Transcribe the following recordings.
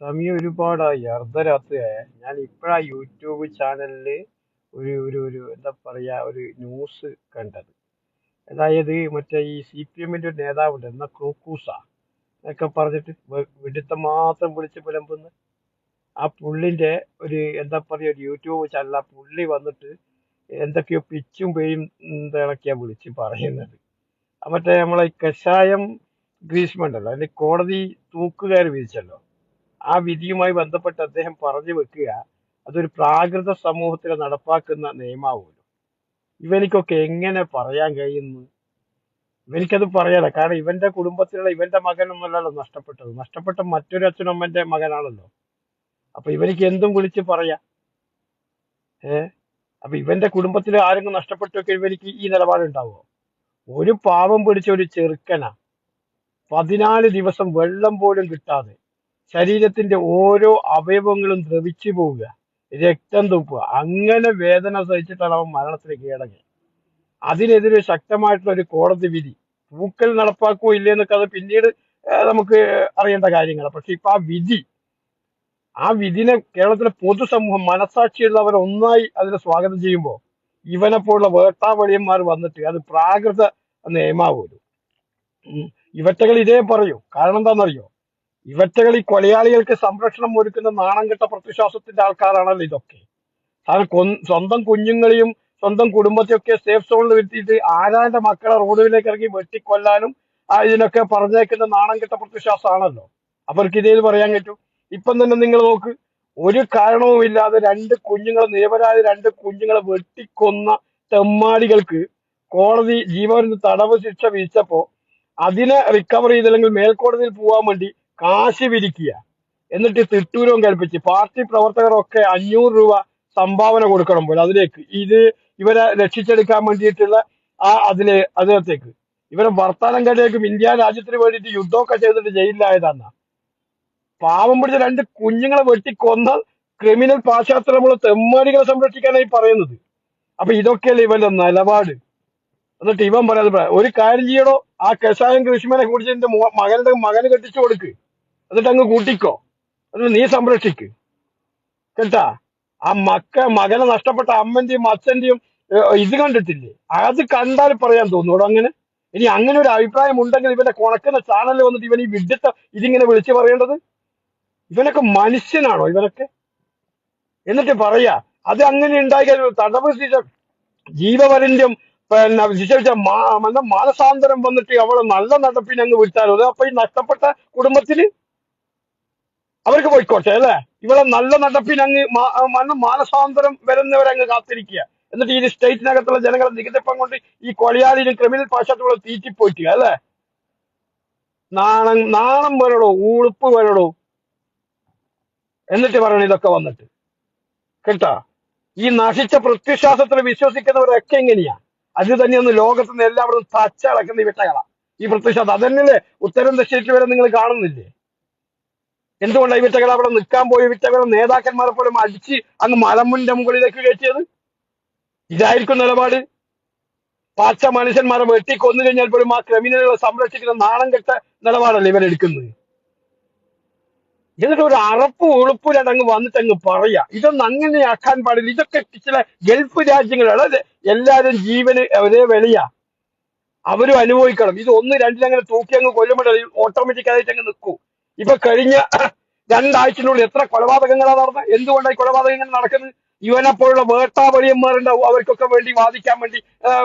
സമയം ഒരുപാടായി അർദ്ധരാത്രിയായ. ഞാൻ ഇപ്പോഴാ യൂട്യൂബ് ചാനലിൽ ഒരു ഒരു ഒരു എന്താ പറയാ ഒരു ന്യൂസ് കണ്ടത്. അതായത് മറ്റേ ഈ സി പി എമ്മിന്റെ ഒരു നേതാവുണ്ട് എന്നാ ക്രൂക്കൂസ. എന്നൊക്കെ പറഞ്ഞിട്ട് വിടുത്ത മാത്രം വിളിച്ച് പുലമ്പുന്ന. ആ പുള്ളിന്റെ ഒരു എന്താ പറയാ ഒരു യൂട്യൂബ് ചാനൽ ആ പുള്ളി വന്നിട്ട് എന്തൊക്കെയോ പിച്ചും പേയും ഇളക്കിയാണ് വിളിച്ച് പറയുന്നത്. മറ്റേ നമ്മളെ കഷായം ഗ്രീഷ്മ ഉണ്ടല്ലോ കോടതി തൂക്കുകാർ വിധിച്ചല്ലോ. ആ വിധിയുമായി ബന്ധപ്പെട്ട് അദ്ദേഹം പറഞ്ഞു വെക്കുക അതൊരു പ്രാകൃത സമൂഹത്തിൽ നടപ്പാക്കുന്ന നിയമാവുമല്ലോ ഇവനിക്കൊക്കെ എങ്ങനെ പറയാൻ കഴിയുന്നു? ഇവനിക്കത് പറയാലോ. കാരണം ഇവന്റെ കുടുംബത്തിലുള്ള ഇവന്റെ മകനൊന്നുമല്ലല്ലോ നഷ്ടപ്പെട്ടത്. നഷ്ടപ്പെട്ട മറ്റൊരു അച്ഛനമ്മന്റെ മകനാണല്ലോ. അപ്പൊ ഇവനിക്ക് എന്തും വിളിച്ച് പറയാ. ഏഹ് അപ്പൊ ഇവന്റെ കുടുംബത്തിൽ ആരെങ്കിലും നഷ്ടപ്പെട്ടൊക്കെ ഇവനിക്ക് ഈ നിലപാടുണ്ടാവോ ഒരു പാവം പിടിച്ച ഒരു ചെറുക്കന. പതിനാല് ദിവസം വെള്ളം പോലും കിട്ടാതെ ശരീരത്തിന്റെ ഓരോ അവയവങ്ങളും ദ്രവിച്ചു പോവുക രക്തം തുപ്പുക. അങ്ങനെ വേദന സഹിച്ചിട്ടാണ് അവൻ മരണത്തിന് കീഴടങ്ങി അതിനെതിരെ ശക്തമായിട്ടുള്ള ഒരു കോടതി വിധി. തൂക്കൽ നടപ്പാക്കുകയോ ഇല്ലേ എന്നൊക്കെ അത് പിന്നീട് നമുക്ക് അറിയേണ്ട കാര്യങ്ങളാണ്. പക്ഷെ ഇപ്പൊ ആ വിധി ആ വിധിനെ കേരളത്തിലെ പൊതുസമൂഹം മനസാക്ഷിയുള്ളവർ ഒന്നായി അതിനെ സ്വാഗതം ചെയ്യുമ്പോൾ ഇവനെ പോലുള്ള വേട്ടാവളിയന്മാർ വന്നിട്ട് അത് പ്രാകൃത നിയമാവൂലും ഇവറ്റകൾ ഇതേ പറയൂ. കാരണം എന്താണെന്നറിയോ? ഇവറ്റകൾ ഈ കൊലയാളികൾക്ക് സംരക്ഷണം ഒരുക്കുന്ന നാണം കെട്ട പ്രതിശ്വാസത്തിന്റെ ആൾക്കാരാണല്ലോ ഇതൊക്കെ. അത് സ്വന്തം കുഞ്ഞുങ്ങളെയും സ്വന്തം കുടുംബത്തെയൊക്കെ സേഫ് സോണിൽ വരുത്തിയിട്ട് ആരാന്റെ മക്കളെ റോഡിലേക്ക് ഇറങ്ങി വെട്ടിക്കൊല്ലാനും ഇതിനൊക്കെ പറഞ്ഞേക്കുന്ന നാണം കെട്ട പ്രതിശ്വാസമാണല്ലോ അവർക്ക് ഇതേത് പറയാൻ പറ്റും? ഇപ്പം തന്നെ നിങ്ങൾ നോക്ക് ഒരു കാരണവുമില്ലാതെ രണ്ട് കുഞ്ഞുങ്ങളെ നിരപരാധി രണ്ട് കുഞ്ഞുങ്ങളെ വെട്ടിക്കൊന്ന തെമ്മാടികൾക്ക് കോടതി ജീവന് തടവ് ശിക്ഷ വിധിച്ചപ്പോ അതിനെ റിക്കവർ ചെയ്തില്ലെങ്കിൽ മേൽക്കോടതിയിൽ പോകാൻ വേണ്ടി കാശ് വിരിക്കുക എന്നിട്ട് തിട്ടൂരവും കൽപ്പിച്ച് പാർട്ടി പ്രവർത്തകരൊക്കെ അഞ്ഞൂറ് രൂപ സംഭാവന കൊടുക്കണം പോലെ അതിലേക്ക്. ഇത് ഇവരെ രക്ഷിച്ചെടുക്കാൻ വേണ്ടിയിട്ടുള്ള ആ അതിലെ അതിനകത്തേക്ക്. ഇവരെ വർത്താനം കടയേക്കും ഇന്ത്യ രാജ്യത്തിന് വേണ്ടിയിട്ട് യുദ്ധമൊക്കെ ചെയ്തിട്ട് ജയിലിലായതാണ് പാവം പിടിച്ച രണ്ട് കുഞ്ഞുങ്ങളെ വെട്ടിക്കൊന്ന ക്രിമിനൽ പാശ്ചാത്തലമുള്ള തെമ്മാടികളെ സംരക്ഷിക്കാനായി പറയുന്നത്. അപ്പൊ ഇതൊക്കെയല്ലേ ഇവന്റെ നിലപാട്? എന്നിട്ട് ഇവൻ പറയാതെ ഒരു കാര്യം ചെയ്യണോ? ആ കഷായം കൃഷിമനെ കുടിച്ച് എന്റെ മകന്റെ മകന് കെട്ടിച്ചു കൊടുക്ക്. എന്നിട്ട് അങ്ങ് കൂട്ടിക്കോ. എന്നിട്ട് നീ സംരക്ഷിക്ക്. കേട്ടാ? ആ മക്ക മകനെ നഷ്ടപ്പെട്ട അമ്മന്റെയും അച്ഛന്റെയും ഇത് കണ്ടിട്ടില്ലേ? അത് കണ്ടാൽ പറയാൻ തോന്നൂടോ അങ്ങനെ. ഇനി അങ്ങനെ ഒരു അഭിപ്രായം ഉണ്ടെങ്കിൽ ഇവന്റെ കൊണക്കുന്ന ചാനലിൽ വന്നിട്ട് ഇവൻ ഈ വിഡിത്ത ഇതിങ്ങനെ വിളിച്ചു പറയേണ്ടത്? ഇവനൊക്കെ മനുഷ്യനാണോ ഇവനൊക്കെ? എന്നിട്ട് പറയാ അത് അങ്ങനെ ഉണ്ടായി തടവ് ശിക്ഷ ജീവപര്യന്തം പിന്നെ ശിക്ഷ മാനസാന്തരം വന്നിട്ട് അവളെ നല്ല നടപ്പിനെ അങ്ങ് വിട്ടാലോ അപ്പൊ ഈ നഷ്ടപ്പെട്ട കുടുംബത്തിന് അവർക്ക് പോയിക്കോട്ടെ അല്ലെ? ഇവിടെ നല്ല നടപ്പിനങ്ങ് അങ്ങ് മാ- മന മാനസാന്തരം വരുന്നവരങ്ങ് കാത്തിരിക്കുക. എന്നിട്ട് ഈ സ്റ്റേറ്റിനകത്തുള്ള ജനങ്ങളെ നികുതിപ്പം കൊണ്ട് ഈ കൊലയാളിനും ക്രിമിനൽ പാശ്ചാത്തലം തീറ്റിപ്പോറ്റുക അല്ലെ? നാണം നാണം വരടോ ഉളുപ്പ് വരടോ. എന്നിട്ട് പറയണം ഇതൊക്കെ വന്നിട്ട്. കേട്ടാ? ഈ നശിച്ച പ്രത്യശ്വാസത്തിൽ വിശ്വസിക്കുന്നവരൊക്കെ എങ്ങനെയാ അത് തന്നെയൊന്ന് ലോകത്തുനിന്ന് എല്ലാവരും തച്ചടക്കുന്ന ഈ വിട്ടകളാ. ഈ പ്രത്യശ്വാസം അതന്നെ ഉത്തരം ദക്ഷിണ വരെ നിങ്ങൾ കാണുന്നില്ലേ? എന്തുകൊണ്ടാണ് വിറ്റകൾ അവിടെ നിൽക്കാൻ പോയി? വിറ്റകൾ നേതാക്കന്മാരെ പോലും അടിച്ച് അങ്ങ് മലമുന്റെ മുകളിലേക്ക് കയറ്റിയത്? ഇതായിരിക്കും നിലപാട്. പാച്ച മനുഷ്യന്മാരെ വെട്ടി കൊന്നു കഴിഞ്ഞാൽ പോലും ആ ക്രിമിനലുകളെ സംരക്ഷിക്കുന്ന നാണം കെട്ട നിലപാടല്ലേ ഇവരെടുക്കുന്നത് എന്നിട്ട് ഒരു അറപ്പ് ഉളുപ്പിലാണ് അങ്ങ് വന്നിട്ട് അങ്ങ് പറയാ ഇതൊന്നും അങ്ങനെ ആക്കാൻ പാടില്ല. ഇതൊക്കെ ചില ഗൾഫ് രാജ്യങ്ങളാണ്. എല്ലാവരും ജീവന് ഒരേ വിലയാ. അവരും അനുഭവിക്കണം. ഇത് ഒന്ന് രണ്ടിലങ്ങനെ തൂക്കി അങ്ങ് കൊല്ലുമ്പോൾ ഓട്ടോമാറ്റിക്കായിട്ട് അങ്ങ് നിൽക്കൂ. ഇപ്പൊ കഴിഞ്ഞ രണ്ടാഴ്ചയ്ക്കുള്ളിൽ എത്ര കൊലപാതകങ്ങളാണ് നടന്നത് എന്തുകൊണ്ടാണ് ഈ കൊലപാതകങ്ങൾ നടക്കുന്നത്? ഇവനെപ്പോലുള്ള വേട്ടാവളിയന്മാരുണ്ടാവും അവർക്കൊക്കെ വേണ്ടി വാദിക്കാൻ വേണ്ടി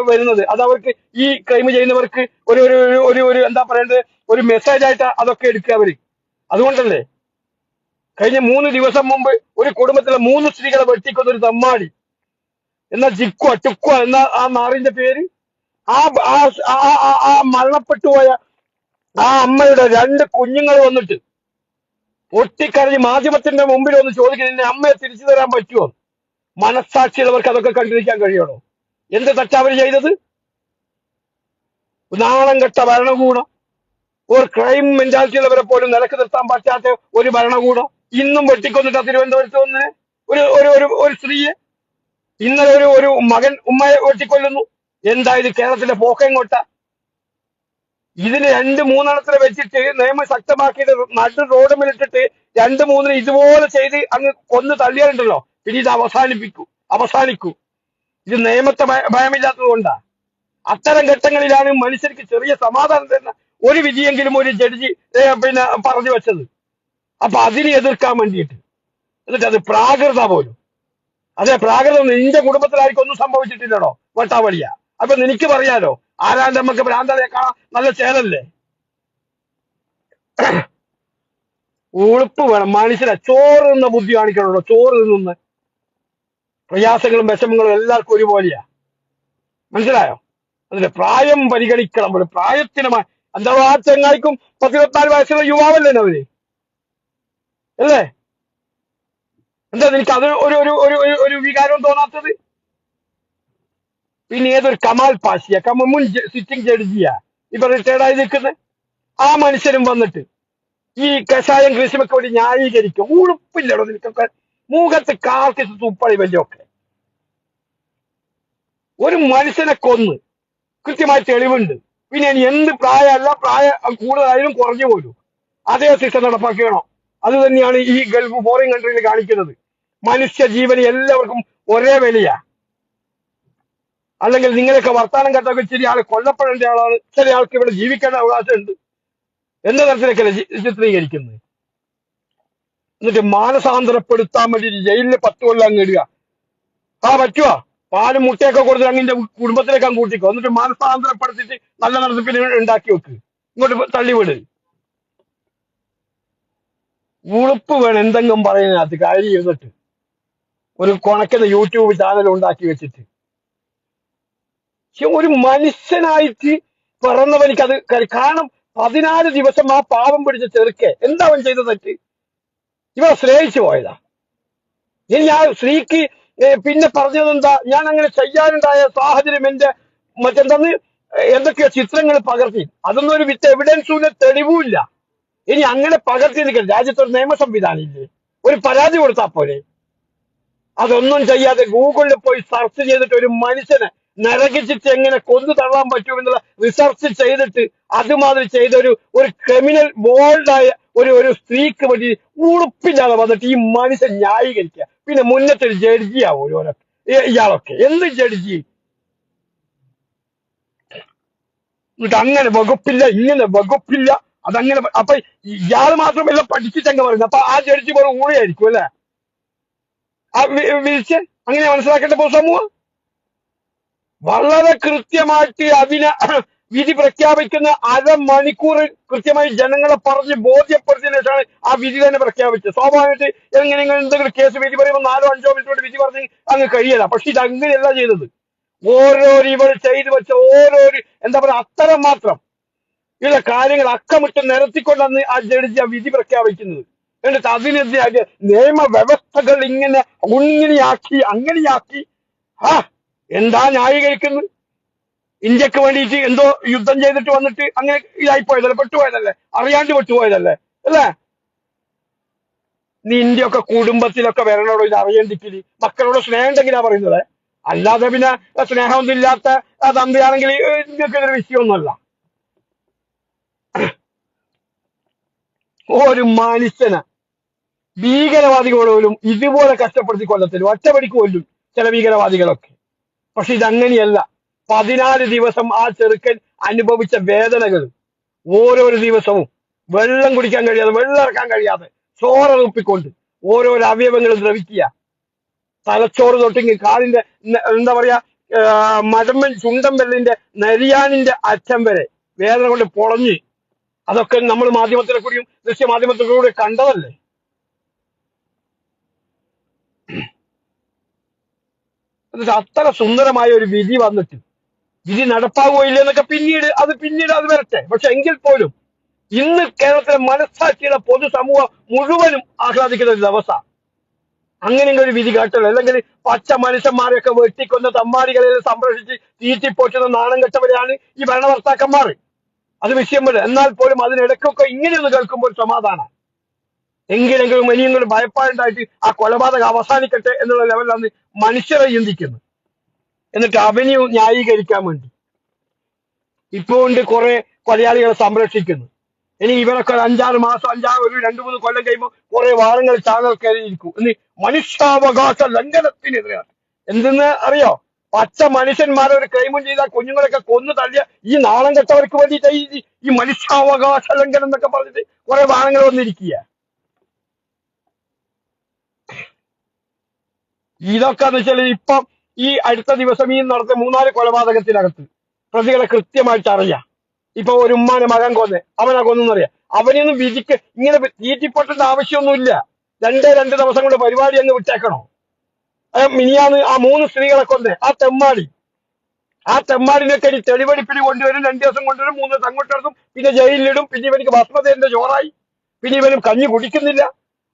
വരുന്നത്. അത് അവർക്ക് ഈ ക്രൈം ചെയ്യുന്നവർക്ക് ഒരു ഒരു ഒരു എന്താ പറയേണ്ടത്? ഒരു മെസ്സേജ് ആയിട്ട് അതൊക്കെ എടുക്കുക അവർ. അതുകൊണ്ടല്ലേ? കഴിഞ്ഞ മൂന്ന് ദിവസം മുമ്പ് ഒരു കുടുംബത്തിലെ മൂന്ന് സ്ത്രീകളെ വെട്ടിക്കൊന്ന ഒരു തമ്മാടി. എന്നാ ജിക്വ ടുക്വ എന്ന ആ നാറിന്റെ പേര്? ആ ആ ആ അമ്മയുടെ രണ്ട് കുഞ്ഞുങ്ങൾ വന്നിട്ട് പൊട്ടിക്കരഞ്ഞ് മാധ്യമത്തിന്റെ മുമ്പിൽ ഒന്ന് ചോദിക്കുന്നത് "നിന്റെ അമ്മയെ തിരിച്ചു തരാൻ പറ്റുമോ? മനസ്സാക്ഷിയുള്ളവർക്ക് അതൊക്കെ കണ്ടിരിക്കാൻ കഴിയണോ? എന്ത് തെറ്റാവർ ചെയ്തത്? നാണം കെട്ട ഭരണകൂടം. ഒരു ക്രൈം മെന്റാലിറ്റി ഉള്ളവരെ പോലും നിലയ്ക്ക് നിർത്താൻ പറ്റാത്ത ഒരു ഭരണകൂടം. ഇന്നും വെട്ടിക്കൊന്നിട്ട് തിരുവനന്തപുരത്ത് വന്ന്? ഒരു ഒരു ഒരു സ്ത്രീയെ ഇന്നലെ ഒരു ഒരു മകൻ ഉമ്മയെ വെട്ടിക്കൊല്ലുന്നു. എന്താ ഇത് കേരളത്തിന്റെ പോക്കെങ്ങോട്ട? ഇതിന് രണ്ട് മൂന്നെണ്ണത്തിനെ വെച്ചിട്ട് നിയമം ശക്തമാക്കിയിട്ട് നടു റോഡ് മേലിട്ടിട്ട് രണ്ട് മൂന്നിന് ഇതുപോലെ ചെയ്ത് അങ്ങ് കൊന്ന് തള്ളിയാലുണ്ടല്ലോ. പിന്നെ ഇത് അവസാനിപ്പിക്കൂ. അവസാനിക്കൂ. ഇത് നിയമത്തെ ഭയ- ഭയമില്ലാത്തത് കൊണ്ടാ. അത്തരം ഘട്ടങ്ങളിലാണ് മനുഷ്യർക്ക് ചെറിയ സമാധാനം തരുന്ന ഒരു വിധിയെങ്കിലും ഒരു ജഡ്ജി പിന്നെ പറഞ്ഞു വെച്ചത്. അപ്പൊ അതിനെ എതിർക്കാൻ വേണ്ടിയിട്ട്. എന്നിട്ട് അത് പ്രാകൃത പോലും. അതെ പ്രാകൃതം നിന്റെ കുടുംബത്തിലായിരിക്കും ഒന്നും സംഭവിച്ചിട്ടില്ലടോ വട്ടാവളിയ. അപ്പൊ നിനക്ക് പറയാലോ ആരാന്റെ നമുക്ക് ഭ്രാന്തളേക്കാ നല്ല ചേലല്ലേ ഉളുപ്പ് വേണം. മനുഷ്യനെ ചോറ് നിന്ന ബുദ്ധി കാണിക്കണല്ലോ ചോറ് നിന്ന് പ്രയാസങ്ങളും വിഷമങ്ങളും എല്ലാവർക്കും ഒരുപോലെയാ. മനസ്സിലായോ? അതിന്റെ പ്രായം പരിഗണിക്കണം ഒരു പ്രായത്തിന് എന്താ ആ ചെങ്ങായിക്കും പത്തിരുപത്തിനാല് വയസ്സുള്ള യുവാവല്ലേ അവർ? അല്ലേ? എന്താ നിനക്ക് അത് ഒരു ഒരു ഒരു ഒരു വികാരം തോന്നാത്തത്? പിന്നെ ഏതൊരു കമാൽ പാഷിയ കമ മുൻ സിറ്റിംഗ് ജഡ്ജിയാ. ഇപ്പൊ റിട്ടയർഡ് ആയി നിൽക്കുന്നത് ആ മനുഷ്യരും വന്നിട്ട് ഈ കഷായം കൃഷിമൊക്കെ വേണ്ടി ന്യായീകരിക്കും. ഉഴുപ്പില്ലടോ നിനക്കൊക്കെ. മൂഖത്ത് കാർക്കിച്ച് തുപ്പളി വല്ലതൊക്കെ ഒരു മനുഷ്യനെ കൊന്ന് കൃത്യമായ തെളിവുണ്ട്. പിന്നെ ഇനി എന്ത് പ്രായമല്ല പ്രായ കൂടുതലായാലും കുറഞ്ഞു പോലും അതേ ശിക്ഷ നടപ്പാക്കണം അത് തന്നെയാണ് ഈ ഗൾഫ് ഫോറിൻ കൺട്രിയിൽ കാണിക്കുന്നത്. മനുഷ്യ ജീവന് എല്ലാവർക്കും ഒരേ വിലയാ. അല്ലെങ്കിൽ നിങ്ങളൊക്കെ വർത്താനം കേട്ടൊക്കെ ശരി ആൾ കൊല്ലപ്പെടേണ്ട ആളാണ്. ചില ആൾക്ക് ഇവിടെ ജീവിക്കേണ്ട അവകാശമുണ്ട്. എന്ന തരത്തിലൊക്കെ ചിത്രീകരിക്കുന്നത്? എന്നിട്ട് മാനസാന്തരപ്പെടുത്താൻ വേണ്ടി ജയിലിൽ പത്ത് കൊല്ലം അങ്ങ് ഇടുക. ആ പറ്റുവാ? പാലും മുട്ടയൊക്കെ കൊടുത്ത് അങ്ങിന്റെ കുടുംബത്തിലേക്ക് അങ്ങ് കൂട്ടിക്കോ. എന്നിട്ട് മാനസാന്തരപ്പെടുത്തിട്ട് നല്ല നടത്തിപ്പിന് ഉണ്ടാക്കി വെക്ക്. ഇങ്ങോട്ട് തള്ളിവിട് ഉളുപ്പ് വേണം എന്തെങ്കിലും പറയുന്നതിനകത്ത്. കാര്യം ഇരുന്നിട്ട്. ഒരു കൊണക്കുന്ന യൂട്യൂബ് ചാനൽ ഉണ്ടാക്കി വെച്ചിട്ട്. ഒരു മനുഷ്യനായിട്ട് പിറന്നവനിക്ക് അത് കാരണം പതിനാല് ദിവസം ആ പാവം പിടിച്ച ചെറുക്കെ എന്താ അവൻ ചെയ്ത തെറ്റ്? ഇവ സ്നേഹിച്ചു പോയതാ. ഇനി ഞാൻ സ്ത്രീക്ക് പിന്നെ പറഞ്ഞത് എന്താ? ഞാൻ അങ്ങനെ ചെയ്യാനുണ്ടായ സാഹചര്യം എന്റെ മറ്റെന്താന്ന് എന്തൊക്കെയോ ചിത്രങ്ങൾ പകർത്തി. അതൊന്നും ഒരു വിത്ത് എവിഡൻസും തെളിവുമില്ല ഇനി അങ്ങനെ പകർത്തി നിൽക്കണം രാജ്യത്തൊരു നിയമ സംവിധാനം ഇല്ലേ? ഒരു പരാതി കൊടുത്താൽ പോരെ. അതൊന്നും ചെയ്യാതെ ഗൂഗിളിൽ പോയി സെർച്ച് ചെയ്തിട്ട് ഒരു മനുഷ്യനെ നരകിച്ചിട്ട് എങ്ങനെ കൊന്നു തള്ളാൻ പറ്റുമെന്നുള്ള റിസർച്ച് ചെയ്തിട്ട് അതുമാതിരി ചെയ്ത ഒരു ഒരു ക്രിമിനൽ ബോൾഡായ ഒരു ഒരു സ്ത്രീക്ക് വേണ്ടി ഉളുപ്പില്ലാതെ വന്നിട്ട് ഈ മനുഷ്യൻ ന്യായീകരിക്കുക. പിന്നെ മുന്നത്തെ ഒരു ജഡ്ജിയാവും ഓരോരൊക്കെ ഇയാളൊക്കെ. എന്ത് ജഡ്ജി എന്നിട്ട് അങ്ങനെ വകുപ്പില്ല ഇങ്ങനെ വകുപ്പില്ല അതങ്ങനെ അപ്പൊ ഇയാൾ മാത്രമല്ല പഠിച്ചിട്ടങ്ങ് പറയുന്നത്. അപ്പൊ ആ ജഡ്ജി പോലെ ഊഴയായിരിക്കും അല്ലെ? വിളിച്ച്? അങ്ങനെ മനസ്സിലാക്കേണ്ട പോ സമൂഹം? വളരെ കൃത്യമായിട്ട് അതിനെ വിധി പ്രഖ്യാപിക്കുന്ന അര മണിക്കൂർ കൃത്യമായി ജനങ്ങളെ പറഞ്ഞ് ബോധ്യപ്പെടുത്തിയതിനു ശേഷമാണ് ആ വിധി തന്നെ പ്രഖ്യാപിച്ചത്. സ്വാഭാവികമായിട്ട് എങ്ങനെയെങ്കിലും എന്തെങ്കിലും കേസ് വിധി പറയുമ്പോൾ നാലോ അഞ്ചോ മിനിറ്റ് കൊണ്ട് വിധി പറഞ്ഞ് അങ്ങ് കഴിയല. പക്ഷെ ഇത് അങ്ങനെയല്ല ചെയ്തത്. ഓരോ ഇവർ ചെയ്തു വെച്ച ഓരോ എന്താ പറയുക അത്തരം മാത്രം ഇവിടെ കാര്യങ്ങൾ അക്കമിട്ട് നിരത്തിക്കൊണ്ടാണ് ആ ജഡ്ജി ആ വിധി പ്രഖ്യാപിക്കുന്നത്. എന്നിട്ട് അതിനെതിരെ നിയമവ്യവസ്ഥകൾ ഇങ്ങനെ ഉണ്ണിയാക്കി അങ്ങനെയാക്കി ആ എന്താ ന്യായീകരിക്കുന്നത് ഇന്ത്യയ്ക്ക് വേണ്ടിയിട്ട് എന്തോ യുദ്ധം ചെയ്തിട്ട് വന്നിട്ട് അങ്ങനെ ഇതായിപ്പോയതല്ലേ? പെട്ടുപോയതല്ലേ? അറിയാണ്ട് പെട്ടുപോയതല്ലേ? അല്ലേ? നീ ഇന്ത്യയൊക്കെ കുടുംബത്തിലൊക്കെ വരണോടോ ഇത് അറിയേണ്ടിക്കില്ല മക്കളോട് സ്നേഹം ഉണ്ടെങ്കിലാ പറയുന്നത്. അല്ലാതെ പിന്നെ സ്നേഹമൊന്നും ഇല്ലാത്ത തന്ത്രിയാണെങ്കിൽ ഇന്ത്യയ്ക്ക് ഇതൊരു വിഷയമൊന്നുമല്ല. ഒരു മനുഷ്യനെ ഭീകരവാദികളോലും ഇതുപോലെ കഷ്ടപ്പെടുത്തി കൊല്ലത്തില്ല. ഒറ്റപടിക്ക് കൊല്ലും ചില ഭീകരവാദികളൊക്കെ. പക്ഷെ ഇതങ്ങനെയല്ല. പതിനാല് ദിവസം ആ ചെറുക്കൻ അനുഭവിച്ച വേദനകൾ ഓരോരോ ദിവസവും വെള്ളം കുടിക്കാൻ കഴിയാതെ വെള്ളം ഇറക്കാൻ കഴിയാതെ ചോറ് തുപ്പിക്കൊണ്ട് ഓരോരോ അവയവങ്ങൾ ദ്രവിക്കുക. തലച്ചോറ് തൊട്ടിങ്ങി കാലിന്റെ എന്താ പറയാ മടമ്പൻ ചുണ്ടൻ വെള്ളിന്റെ നരിയാനിന്റെ അറ്റം വരെ വേദന കൊണ്ട് പൊളഞ്ഞ്. അതൊക്കെ നമ്മൾ മാധ്യമത്തിലെ കൂടിയും ദൃശ്യ മാധ്യമത്തിലൂടെ കണ്ടതല്ലേ? അത്ര സുന്ദരമായ ഒരു വിധി വന്നിട്ട്. വിധി നടപ്പാകുമോ ഇല്ലെന്നൊക്കെ പിന്നീട് അത് പിന്നീട് അത് വരട്ടെ. പക്ഷെ എങ്കിൽ പോലും ഇന്ന് കേരളത്തിലെ മനസ്സാക്ഷിയുടെ പൊതുസമൂഹം മുഴുവനും ആഹ്ലാദിക്കുന്ന ഒരു ദിവസം. അങ്ങനെയെങ്കിലും ഒരു വിധി കേട്ടല്ലോ അല്ലെങ്കിൽ പച്ച മനുഷ്യന്മാരെയൊക്കെ വെട്ടിക്കൊന്ന തമ്മാടികളെ സംരക്ഷിച്ച് തീറ്റിപ്പോറ്റുന്ന നാണം കെട്ടവരെയാണ് ഈ ഭരണകർത്താക്കന്മാർ. അത് വിഷയം എന്നാൽ പോലും അതിനിടയ്ക്കൊക്കെ ഇങ്ങനെയൊന്ന് കേൾക്കുമ്പോൾ സമാധാനം. എങ്കിലെങ്കിലും ഇനിയെങ്കിലും ഭയപ്പാടുണ്ടായിട്ട് ആ കൊലപാതകം അവസാനിക്കട്ടെ എന്നുള്ള ലെവലിലാണ് മനുഷ്യരെ ചിന്തിക്കുന്നത്. എന്നിട്ട് അവനെ ന്യായീകരിക്കാൻ വേണ്ടി. ഇപ്പോ ഉണ്ട് കുറെ കൊലയാളികളെ സംരക്ഷിക്കുന്നു ഇനി ഇവരൊക്കെ അഞ്ചാറ് മാസം അഞ്ചാറ് ഒരു രണ്ടു മൂന്ന് കൊല്ലം കഴിയുമ്പോൾ കുറെ വാരങ്ങൾ ചാനൽ കയറിയിരിക്കും. ഇനി മനുഷ്യാവകാശ ലംഘനത്തിനെതിരാണ് എന്തെന്ന് അറിയോ? പച്ച മനുഷ്യന്മാരെ ഒരു ക്രൈമും ചെയ്താൽ കുഞ്ഞുങ്ങളൊക്കെ കൊന്നു തള്ളിയ ഈ നാണം കെട്ടവർക്ക് വേണ്ടിയിട്ട് ഈ മനുഷ്യാവകാശ ലംഘനം എന്നൊക്കെ പറഞ്ഞിട്ട് കുറെ വാഹനങ്ങൾ വന്നിരിക്കുക ഇതൊക്കെ എന്ന് വെച്ചാൽ ഇപ്പം ഈ അടുത്ത ദിവസം ഈ നടത്തിയ മൂന്നാൽ കൊലപാതകത്തിനകത്ത് പ്രതികളെ കൃത്യമായിട്ട് അറിയാം. ഇപ്പൊ ഒരു ഉമ്മാനെ മകൻ കൊന്ന് അവനെ കൊന്നറിയാം അവനെയൊന്നും വിധിക്ക് ഇങ്ങനെ തീറ്റിപ്പൊട്ടേണ്ട ആവശ്യമൊന്നുമില്ല. രണ്ടേ രണ്ട് ദിവസം കൊണ്ട് പരിപാടി അങ്ങ് വിട്ടേക്കണോ? മിനിയാന്ന് ആ മൂന്ന് സ്ത്രീകളെ കൊന്ന് ആ തെമ്മാടി. ആ തെമ്മാടിനൊക്കെ ഇനി തെളിവെടുപ്പിന് കൊണ്ടുവരും. രണ്ടു ദിവസം കൊണ്ടുവരും മൂന്ന് ദിവസം അങ്ങോട്ടെടുത്തും പിന്നെ ജയിലിലിടും. പിന്നെ ഇവനിക്ക് ഭസ്മതേന്റെ ചോറായി. പിന്നെ ഇവനും കഞ്ഞി കുടിക്കുന്നില്ല.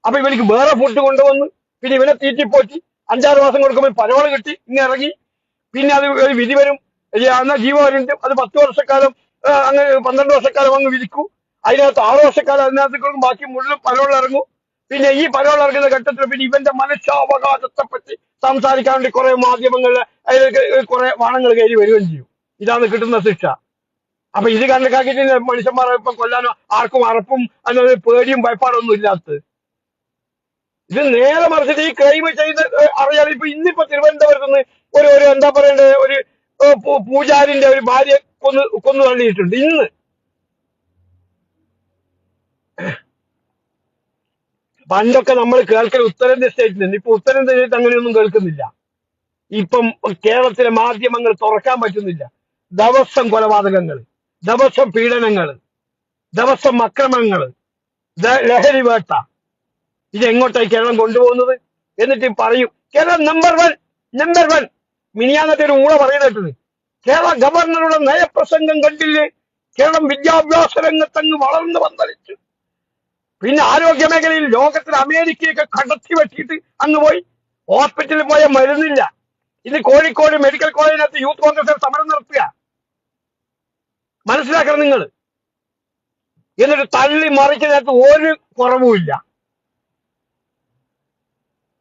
അപ്പൊ ഇവനിക്ക് വേറെ ഫുഡ് കൊണ്ടുവന്ന്. പിന്നെ ഇവനെ തീറ്റിപ്പോറ്റി. അഞ്ചാറ് മാസം കൊടുക്കുമ്പോൾ പരോൾ കിട്ടി ഇങ്ങനെ ഇറങ്ങി. പിന്നെ അത് ഒരു വിധി വരും. എന്നാൽ അന്ന് വരുന്നുണ്ട്. അത് പത്ത് വർഷക്കാലം അങ്ങ് പന്ത്രണ്ട് വർഷക്കാലം അങ്ങ് വിധിക്കും. അതിനകത്ത് ആറ് വർഷക്കാലം അതിനകത്ത് കൊടുക്കും. ബാക്കി മുഴുവൻ പരോൾ ഇറങ്ങും. പിന്നെ ഈ പരോൾ ഇറങ്ങുന്ന ഘട്ടത്തിൽ പിന്നെ ഇവന്റെ മനുഷ്യാവകാശത്തെ പറ്റി സംസാരിക്കാൻ വേണ്ടി കുറെ മാധ്യമങ്ങളിൽ അതിലേക്ക് കുറെ വാണങ്ങൾ കയറി വരികയും ചെയ്യും. ഇതാണ് കിട്ടുന്ന ശിക്ഷ. അപ്പൊ ഇത് കണക്കാക്കിയിട്ട് മനുഷ്യന്മാരെ ഇപ്പൊ കൊല്ലാനോ ആർക്കും അറപ്പും അല്ലെങ്കിൽ പേടിയും ഭയപ്പാടൊന്നും ഇല്ലാത്തത്. ഇത് നേരെ മറിച്ചിട്ട് ഈ ക്രൈം ചെയ്ത് അറിയാൻ ഇപ്പൊ ഇന്നിപ്പോ തിരുവനന്തപുരത്ത് നിന്ന് ഒരു ഒരു എന്താ പറയണ്ടേ ഒരു പൂജാരിന്റെ ഒരു ഭാര്യ കൊന്ന് കൊന്നു തള്ളിയിട്ടുണ്ട്. ഇന്ന്. പണ്ടൊക്കെ നമ്മൾ കേൾക്കൽ ഉത്തരേന്ത്യ സ്റ്റേറ്റിൽ നിന്ന്. ഇപ്പൊ ഉത്തരേന്ത്യ സ്റ്റേറ്റ് അങ്ങനെയൊന്നും കേൾക്കുന്നില്ല. ഇപ്പം കേരളത്തിലെ മാധ്യമങ്ങൾ തുറക്കാൻ പറ്റുന്നില്ല. ദിവസം കൊലപാതകങ്ങൾ ദിവസം പീഡനങ്ങൾ ദിവസം അക്രമങ്ങൾ ലഹരി വേട്ട ഇത് എങ്ങോട്ടായി കേരളം കൊണ്ടുപോകുന്നത്? എന്നിട്ട് പറയും Kerala number one number one മിനിയാന്നത്തെ ഒരു ഊള പറയുന്നത് കേരള ഗവർണറുടെ നയപ്രസംഗം കണ്ടില്ലേ? കേരളം വിദ്യാഭ്യാസ രംഗത്തങ്ങ് വളർന്നു വന്നളിച്ചു പിന്നെ ആരോഗ്യ മേഖലയിൽ ലോകത്തിൽ അമേരിക്കയൊക്കെ കടത്തി വെട്ടിയിട്ട് അങ്ങ് പോയി. ഹോസ്പിറ്റലിൽ പോയ മരുന്നില്ല. ഇന്ന് കോഴിക്കോട് മെഡിക്കൽ കോളേജിനകത്ത് യൂത്ത് കോൺഗ്രസ് സമരം നടത്തുക. മനസ്സിലാക്കണം നിങ്ങൾ എന്നിട്ട് തള്ളി മറിക്കുന്നതിനകത്ത് ഒരു കുറവുമില്ല.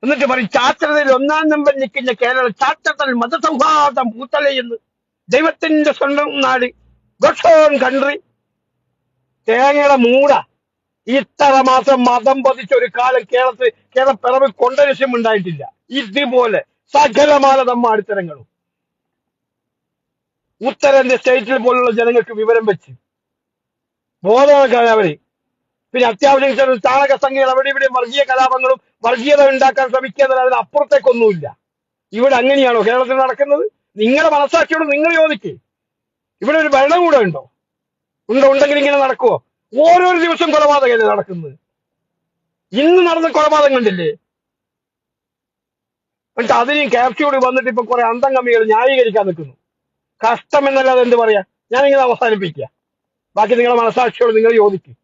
എന്നിട്ട് പറയും ചാത്രതയിൽ ഒന്നാം നമ്പർ നിൽക്കുന്ന കേരള ചാത്രത്തിൽ മതസൗഹാർദ്ദം പൂത്തലയെന്ന്. ദൈവത്തിന്റെ സ്വന്തം നാട് ഗോഡ് കൺട്രി തേങ്ങയുടെ മൂട. ഇത്ര മാസം മതം പതിച്ച ഒരു കാലം കേരളത്തിൽ കേരള പിറവിൽ കൊണ്ടരശ്യം ഉണ്ടായിട്ടില്ല. ഇതുപോലെ സകലമായ നമ്മ അടിത്തരങ്ങളും ഉത്തരേന്ത്യ സ്റ്റേറ്റിൽ പോലുള്ള ജനങ്ങൾക്ക് വിവരം വെച്ച് ബോധവൽക്കരണം അവർ പിന്നെ അത്യാവശ്യം ചാണക സംഖ്യകൾ അവിടെ ഇവിടെ വർഗീയ കലാപങ്ങളും വർഗീയത ഉണ്ടാക്കാൻ ശ്രമിക്കുക അതിന് അപ്പുറത്തേക്കൊന്നുമില്ല. ഇവിടെ അങ്ങനെയാണോ കേരളത്തിൽ നടക്കുന്നത്? നിങ്ങളെ മനസ്സാക്കിയോട് നിങ്ങൾ ചോദിക്കേ. ഇവിടെ ഒരു ഭരണകൂടം ഉണ്ടോ? ഉണ്ടോ? ഉണ്ടെങ്കിൽ ഇങ്ങനെ നടക്കുവോ? ഓരോ ദിവസം കൊലപാതകമല്ലേ നടക്കുന്നത്? ഇന്ന് നടന്ന കൊലപാതകം കണ്ടില്ലേ? എന്നിട്ട് അതിനും ക്യാപ്റ്റ്യൂഡ് വന്നിട്ട് ഇപ്പൊ കുറെ അന്തം കമ്മികൾ ന്യായീകരിക്കാൻ നിൽക്കുന്നു. കഷ്ടം എന്നല്ലാതെ എന്ത് പറയാ? ഞാനിങ്ങനെ അവസാനിപ്പിക്കുക ബാക്കി നിങ്ങളെ മനസ്സാക്ഷിയോട് നിങ്ങൾ ചോദിക്കും.